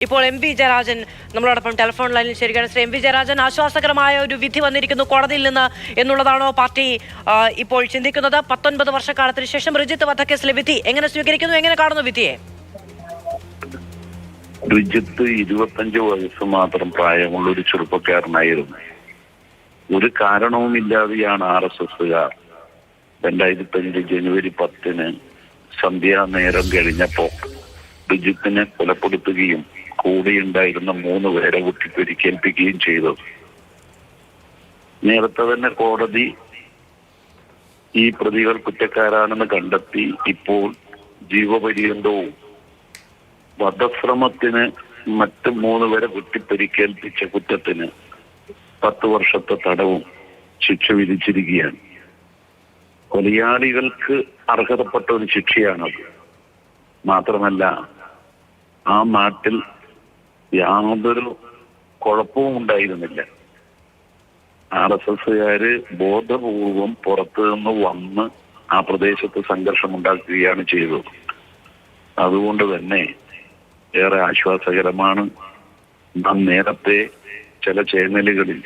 ഇപ്പോൾ M V Jayarajan നമ്മളോടൊപ്പം telephone ലൈനിൽ ശരിക്കാണ് ശ്രീ എം വി ജയരാജൻ ആശ്വാസകരമായ ഒരു വിധി വന്നിരിക്കുന്നു കോടതിയിൽ നിന്ന് എന്നുള്ളതാണോ പാർട്ടി ഇപ്പോൾ ചിന്തിക്കുന്നത്? പത്തൊൻപത് വർഷക്കാലത്തിന് ശേഷം റിജിത്ത് വധക്കേസിലെ വിധി എങ്ങനെ സ്വീകരിക്കുന്നു? എങ്ങനെ കാണുന്നു വിധിയെ? റിജിത്ത് ഇരുപത്തഞ്ച് വയസ്സ് മാത്രം പ്രായമുള്ള ഒരു ചെറുപ്പക്കാരനായിരുന്നു. ഒരു കാരണവുമില്ലാതെയാണ് ആർ എസ് എസുകാർ രണ്ടായിരത്തി അഞ്ച് ജനുവരി പത്തിന് സന്ധ്യാനേരം കഴിഞ്ഞപ്പോ റിജിത്തിനെ കൊലപ്പെടുത്തുകയും കൂടെയുണ്ടായിരുന്ന മൂന്ന് പേരെ കുട്ടിപ്പിരിക്കേൽപ്പിക്കുകയും ചെയ്തത് നേരത്തെ തന്നെ കോടതി ഈ പ്രതികൾ കുറ്റക്കാരാണെന്ന് കണ്ടെത്തി. ഇപ്പോൾ ജീവപര്യന്തവും വധശ്രമത്തിന് മറ്റ് മൂന്ന് പേരെ കുത്തിപ്പരിക്കേൽപ്പിച്ച കുറ്റത്തിന് പത്ത് വർഷത്തെ തടവും ശിക്ഷ വിധിച്ചിരിക്കുകയാണ്. കൊലയാളികൾക്ക് അർഹതപ്പെട്ട ഒരു ശിക്ഷയാണത്. മാത്രമല്ല ആ നാട്ടിൽ യാതൊരു കുഴപ്പവും ഉണ്ടായിരുന്നില്ല. ആർ എസ് എസുകാര് ബോധപൂർവം പുറത്തു നിന്ന് വന്ന് ആ പ്രദേശത്ത് സംഘർഷം ഉണ്ടാക്കുകയാണ് ചെയ്തത്. അതുകൊണ്ട് തന്നെ ഏറെ ആശ്വാസകരമാണ് നാം നേരത്തെ ചില ചേനലുകളിൽ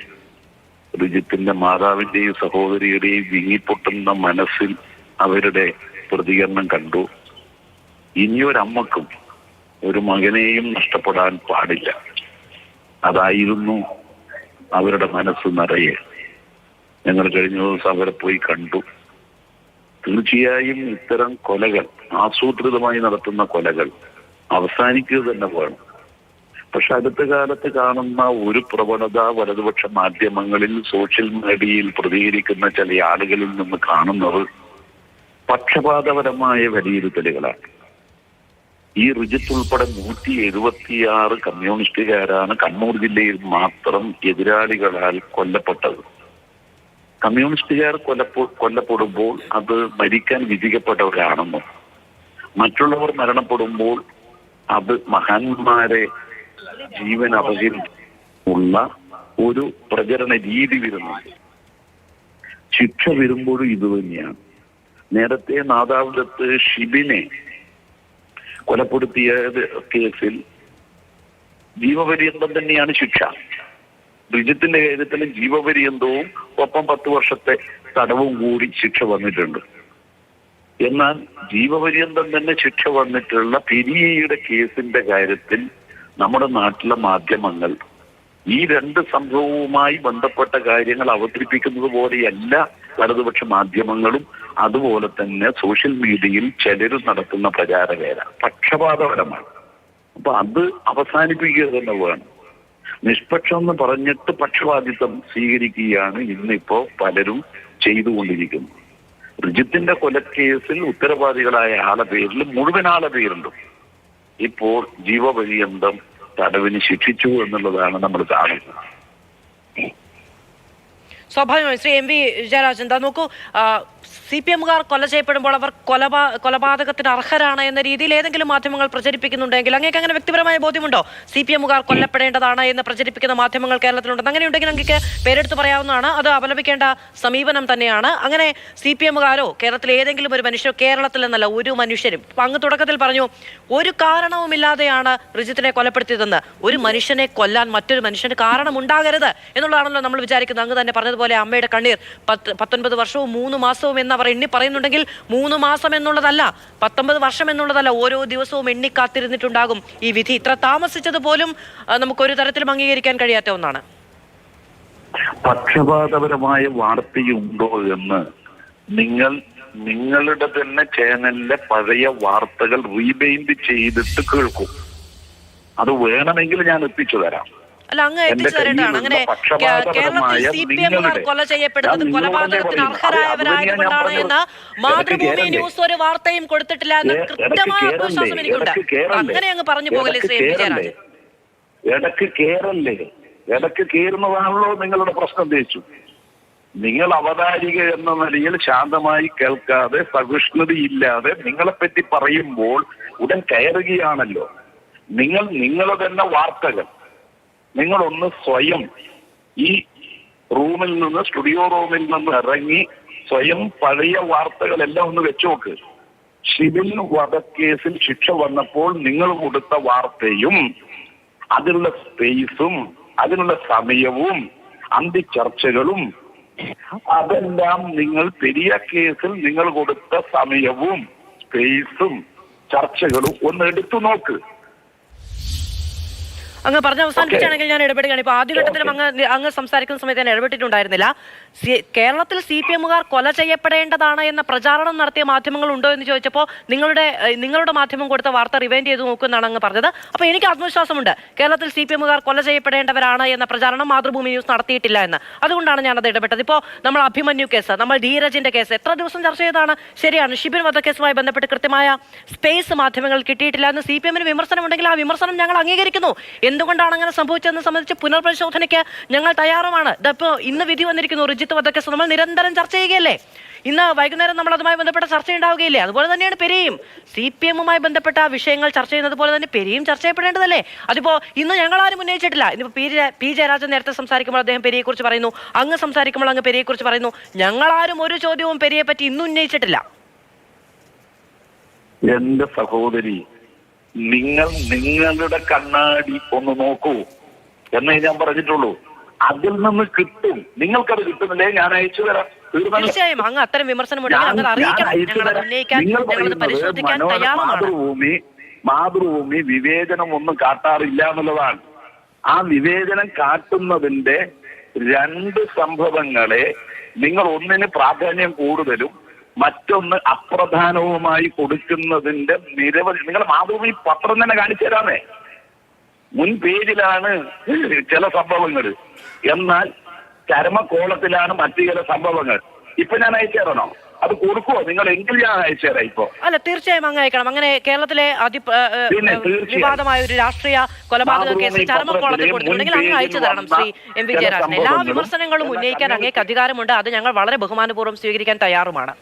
ഋജിത്തിന്റെ മാതാവിന്റെയും സഹോദരിയുടെയും വിങ്ങിപ്പൊട്ടുന്ന മനസ്സിൽ അവരുടെ പ്രതികരണം കണ്ടു. ഇനിയൊരമ്മക്കും ഒരു മകനെയും നഷ്ടപ്പെടാൻ പാടില്ല. അതായിരുന്നു അവരുടെ മനസ്സ് നിറയെ. ഞങ്ങൾ കഴിഞ്ഞ ദിവസം അവരെ പോയി കണ്ടു. തീർച്ചയായും ഇത്തരം കൊലകൾ ആസൂത്രിതമായി നടത്തുന്ന കൊലകൾ അവസാനിക്കുക തന്നെ വേണം. പക്ഷെ അടുത്ത കാലത്ത് കാണുന്ന ഒരു പ്രവണത വലതുപക്ഷ മാധ്യമങ്ങളിൽ സോഷ്യൽ മീഡിയയിൽ പ്രതികരിക്കുന്ന ചില ആളുകളിൽ നിന്ന് കാണുന്നത് പക്ഷപാതപരമായ വിലയിരുത്തലുകളാണ്. ഈ റിജിത്ത് ഉൾപ്പെടെ നൂറ്റി എഴുപത്തിയാറ് കമ്മ്യൂണിസ്റ്റുകാരാണ് കണ്ണൂർ ജില്ലയിൽ മാത്രം എതിരാളികളാൽ കൊല്ലപ്പെട്ടത്. കമ്മ്യൂണിസ്റ്റുകാർ കൊല്ലപ്പെ കൊല്ലപ്പെടുമ്പോൾ അത് മരിക്കാൻ വിധിക്കപ്പെട്ടവരാണെന്നും മറ്റുള്ളവർ മരണപ്പെടുമ്പോൾ അത് മഹാന്മാരെ ജീവൻ അപകരിച്ചുള്ള ഒരു പ്രചരണ രീതി വരുന്നുണ്ട് ശിക്ഷ വരുമ്പോഴും ഇത് തന്നെയാണ്. നേരത്തെ നാദാവിലത്ത് ഷിബിനെ കൊലപ്പെടുത്തിയ കേസിൽ ജീവപര്യന്തം തന്നെയാണ് ശിക്ഷ. ബ്രിജിത്തിന്റെ കാര്യത്തിൽ ജീവപര്യന്തവും ഒപ്പം പത്ത് വർഷത്തെ തടവും കൂടി ശിക്ഷ വന്നിട്ടുണ്ട്. എന്നാൽ ജീവപര്യന്തം തന്നെ ശിക്ഷ വന്നിട്ടുള്ള പെരിയയുടെ കേസിന്റെ കാര്യത്തിൽ നമ്മുടെ നാട്ടിലെ മാധ്യമങ്ങൾ ഈ രണ്ട് സംഭവവുമായി ബന്ധപ്പെട്ട കാര്യങ്ങൾ അവതരിപ്പിക്കുന്നത് പോലെയല്ല വലതുപക്ഷ മാധ്യമങ്ങളും അതുപോലെ തന്നെ സോഷ്യൽ മീഡിയയിൽ ചിലർ നടത്തുന്ന പ്രചാരവേല പക്ഷപാതപരമാണ്. അപ്പൊ അത് അവസാനിപ്പിക്കുക തന്നെ വേണം നിഷ്പക്ഷം എന്ന് പറഞ്ഞിട്ട് പക്ഷപാതിത്വം സ്വീകരിക്കുകയാണ് ഇന്നിപ്പോ പലരും ചെയ്തുകൊണ്ടിരിക്കുന്നത്. റിജിത്തിന്റെ കൊലക്കേസിൽ ഉത്തരവാദികളായ ആളെ പേരിൽ മുഴുവൻ ആളെ പേരുണ്ട് ഇപ്പോൾ ജീവപര്യന്തം തടവിന് ശിക്ഷിച്ചു എന്നുള്ളതാണ് നമ്മൾ കാണുന്നത്. സ്വാഭാവികമായി ശ്രീ എം വി ജയരാജ് എന്താ നോക്കൂ സി പി എമ്മുകാർ കൊല ചെയ്യപ്പെടുമ്പോൾ അവർ കൊലപാ കൊലപാതകത്തിന് അർഹരാണ് എന്ന രീതിയിൽ ഏതെങ്കിലും മാധ്യമങ്ങൾ പ്രചരിപ്പിക്കുന്നുണ്ടെങ്കിൽ അങ്ങേക്ക് അങ്ങനെ വ്യക്തിപരമായ ബോധ്യമുണ്ടോ? സി പി എമ്മുകാർ കൊല്ലപ്പെടേണ്ടതാണ് എന്ന് പ്രചരിപ്പിക്കുന്ന മാധ്യമങ്ങൾ കേരളത്തിലുണ്ട്. അങ്ങനെയുണ്ടെങ്കിൽ അങ്ങേക്ക് പേരെടുത്ത് പറയാവുന്നതാണ്. അത് അപലപിക്കേണ്ട സമീപനം തന്നെയാണ്. അങ്ങനെ സി പി എമ്മുകാരോ കേരളത്തിലെ ഏതെങ്കിലും ഒരു മനുഷ്യരോ കേരളത്തിൽ എന്നല്ല ഒരു മനുഷ്യരും അങ്ങ് തുടക്കത്തിൽ പറഞ്ഞു ഒരു കാരണവുമില്ലാതെയാണ് റിജിത്തിനെ കൊലപ്പെടുത്തിയതെന്ന്. ഒരു മനുഷ്യനെ കൊല്ലാൻ മറ്റൊരു മനുഷ്യന് കാരണമുണ്ടാകരുത് എന്നുള്ളതാണല്ലോ നമ്മൾ വിചാരിക്കുന്നത്. അങ്ങ് തന്നെ പറഞ്ഞതുപോലെ അമ്മയുടെ കണ്ണീർ പത്ത് പത്തൊൻപത് വർഷവും മൂന്ന് മാസവും എന്ന് അവർ എണ്ണി പറയുന്നുണ്ടെങ്കിൽ മൂന്ന് മാസം എന്നുള്ളതല്ല പത്തൊമ്പത് വർഷം എന്നുള്ളതല്ല ഓരോ ദിവസവും എണ്ണി കാത്തിരുന്നിട്ടുണ്ടാകും. ഈ വിധി ഇത്ര താമസിച്ചത് പോലും നമുക്കൊരു തരത്തിലും അംഗീകരിക്കാൻ കഴിയാത്ത ഒന്നാണ്. പക്ഷപാതപരമായ വാർത്തയുണ്ടോ എന്ന് നിങ്ങൾ നിങ്ങളുടെ തന്നെ ചാനലിലെ പഴയ വാർത്തകൾ റീബെയിൻഡ് ചെയ്തിട്ട് കേൾക്കും. അത് വേണമെങ്കിൽ ഞാൻ എത്തിച്ചു തരാം. അല്ല അങ്ങ് എത്തിച്ചേരേണ്ടതാണ് അങ്ങനെ കേരളത്തിൽ സി പി എമ്മുകാർ കൊല ചെയ്യപ്പെടുന്നത് കൊലപാതകത്തിന്. അർഹരായവരായതുകൊണ്ടാണ് എന്ന് മാതൃഭൂമി ന്യൂസ് ഒരു വാർത്തയും കൊടുത്തിട്ടില്ല എന്ന കൃത്യമായ ആത്മവിശ്വാസം എനിക്കുണ്ട്. അങ്ങനെ അങ്ങ് പറഞ്ഞു പോകല്ലേ ശ്രീ എം വിജയരാജൻ കേറണ്ടേ? കേറല്ലേ ഇടയ്ക്ക് കേറുന്നതാണല്ലോ നിങ്ങളുടെ പ്രശ്നം തേച്ചു. നിങ്ങൾ അവതാരിക എന്ന നിലയിൽ ശാന്തമായി കേൾക്കാതെ സഹിഷ്ണുതയില്ലാതെ നിങ്ങളെപ്പറ്റി പറയുമ്പോൾ ഉടൻ കയറുകയാണല്ലോ. നിങ്ങൾ നിങ്ങളെ തന്നെ വാർത്തകൾ. നിങ്ങളൊന്ന് സ്വയം ഈ റൂമിൽ നിന്ന് സ്റ്റുഡിയോ റൂമിൽ നിന്ന് ഇറങ്ങി സ്വയം പഴയ വാർത്തകളെല്ലാം ഒന്ന് വെച്ചോക്ക് ഷിബിൻ വധക്കേസിൽ ശിക്ഷ വന്നപ്പോൾ നിങ്ങൾ കൊടുത്ത വാർത്തയും അതിനുള്ള സ്പേസും അതിനുള്ള സമയവും അന്തിച്ചർച്ചകളും അതെല്ലാം നിങ്ങൾ പെരിയ കേസിൽ നിങ്ങൾ കൊടുത്ത സമയവും സ്പേസും ചർച്ചകളും ഒന്ന് എടുത്തു നോക്ക്. അങ്ങ് പറഞ്ഞ് അവസാനിപ്പിച്ചാണെങ്കിൽ ഞാൻ ഇടപെടുകയാണ്. ഇപ്പൊ ആദ്യഘട്ടത്തിലും അങ്ങ് അങ്ങ് സംസാരിക്കുന്ന സമയത്ത് ഞാൻ ഇടപെട്ടിട്ടുണ്ടായിരുന്നില്ല. സി- കേരളത്തിൽ സി പി എമ്മുകാർ കൊല ചെയ്യപ്പെടേണ്ടതാണ് എന്ന പ്രചാരണം നടത്തിയ മാധ്യമങ്ങൾ ഉണ്ടോ എന്ന് ചോദിച്ചപ്പോൾ നിങ്ങളുടെ നിങ്ങളുടെ മാധ്യമം കൊടുത്ത വാർത്ത റിവൈൻഡ് ചെയ്ത് നോക്കുമെന്നാണ് അങ്ങ് പറഞ്ഞത്. അപ്പൊ എനിക്ക് ആത്മവിശ്വാസമുണ്ട്. കേരളത്തിൽ സി പി എമ്മുകാർ കൊല ചെയ്യപ്പെടേണ്ടവരാണ് എന്ന പ്രചാരണം മാതൃഭൂമി ന്യൂസ് നടത്തിയിട്ടില്ല എന്ന്. അതുകൊണ്ടാണ് ഞാൻ ഞാനത് ഇടപെട്ടത്. ഇപ്പോൾ നമ്മൾ അഭിമന്യു കേസ് നമ്മൾ ധീരജിന്റെ കേസ് എത്ര ദിവസം ചർച്ച ചെയ്താണ് ശരിയാണ്. ഷിബിൻ വധക്കേസുമായി ബന്ധപ്പെട്ട് കൃത്യമായ സ്പേസ് മാധ്യമങ്ങൾ കിട്ടിയിട്ടില്ല എന്ന് സി പി എമ്മിന് വിമർശനമുണ്ടെങ്കിൽ ആ വിമർശനം ഞങ്ങൾ അംഗീകരിക്കുന്നു എന്തുകൊണ്ടാണ് അങ്ങനെ സംഭവിച്ചതെന്ന് സംബന്ധിച്ച് പുനർപരിശോധനയ്ക്ക് ഞങ്ങൾ തയ്യാറുമാണ്. ഇതപ്പോൾ ഇന്ന് വിധി വന്നിരിക്കുന്നു റിജിത്ത് വധക്കേസ് നമ്മൾ നിരന്തരം ചർച്ച ചെയ്യുകയല്ലേ? ഇന്ന് വൈകുന്നേരം നമ്മൾ അതുമായി ബന്ധപ്പെട്ട ചർച്ച ഉണ്ടാവുകയില്ലേ? അതുപോലെ തന്നെയാണ് പെരിയും. സി പി എമ്മുമായി ബന്ധപ്പെട്ട വിഷയങ്ങൾ ചർച്ച ചെയ്യുന്നത് പോലെ തന്നെ പെരിയും ചർച്ച ചെയ്യപ്പെടേണ്ടതല്ലേ? അതിപ്പോൾ ഇന്ന് ഞങ്ങൾ ആരും ഉന്നയിച്ചിട്ടില്ല. ഇനിയിപ്പോൾ പി പി ജയരാജൻ നേരത്തെ സംസാരിക്കുമ്പോൾ അദ്ദേഹം പെരിയെക്കുറിച്ച് പറയുന്നു. അങ്ങ് സംസാരിക്കുമ്പോൾ അങ്ങ് പെരിയെക്കുറിച്ച് പറയുന്നു. ഞങ്ങളാരും ഒരു ചോദ്യവും പെരിയെ പറ്റി ഇന്ന് ഉന്നയിച്ചിട്ടില്ല. എന്റെ സഹോദരി നിങ്ങൾ നിങ്ങളുടെ കണ്ണാടി ഒന്ന് നോക്കൂ എന്നേ ഞാൻ പറഞ്ഞിട്ടുള്ളൂ. അതിൽ നിന്ന് കിട്ടും. നിങ്ങൾക്കത് കിട്ടുന്നില്ലേ? ഞാൻ അയച്ചു തരാം. തീർച്ചയായും. അങ്ങ് അത്തരം വിമർശനം മാതൃഭൂമി മാതൃഭൂമി വിവേചനം ഒന്നും കാട്ടാറില്ല എന്നുള്ളതാണ്. ആ വിവേചനം കാട്ടുന്നതിന്റെ രണ്ട് സംഭവങ്ങളെ നിങ്ങൾ ഒന്നിന് പ്രാധാന്യം കൂടുതലും മറ്റൊന്ന് അപ്രധാനവുമായി കൊടുക്കുന്നതിന്റെ നിരവധി നിങ്ങൾ മാതൃഭൂമി പത്രം തന്നെ കാണിച്ചു തരാമേ. മുൻ പേജിലാണ് ചില സംഭവങ്ങൾ. എന്നാൽ ചരമക്കോളത്തിലാണ് മറ്റു ചില സംഭവങ്ങൾ. ഇപ്പൊ ഞാൻ അയച്ചു തരണോ? അത് കൊടുക്കുവോ? നിങ്ങൾ എങ്കിൽ ഞാൻ അയച്ചു തരാം ഇപ്പൊ. അല്ല തീർച്ചയായും അങ്ങ് അയക്കണം. അങ്ങനെ കേരളത്തിലെ അതി. വിവാദമായ ഒരു രാഷ്ട്രീയ കൊലപാതക കേസ് ചരമക്കോളത്തിൽ കൊടുത്തിട്ടുണ്ടെങ്കിൽ അങ്ങ് അയച്ചു തരണം ശ്രീ എം വി ജയരാജൻ എല്ലാ വിമർശനങ്ങളും ഉന്നയിക്കാൻ അങ്ങേക്ക് അധികാരമുണ്ട്. അത് ഞങ്ങൾ വളരെ ബഹുമാനപൂർവം സ്വീകരിക്കാൻ തയ്യാറുമാണ്.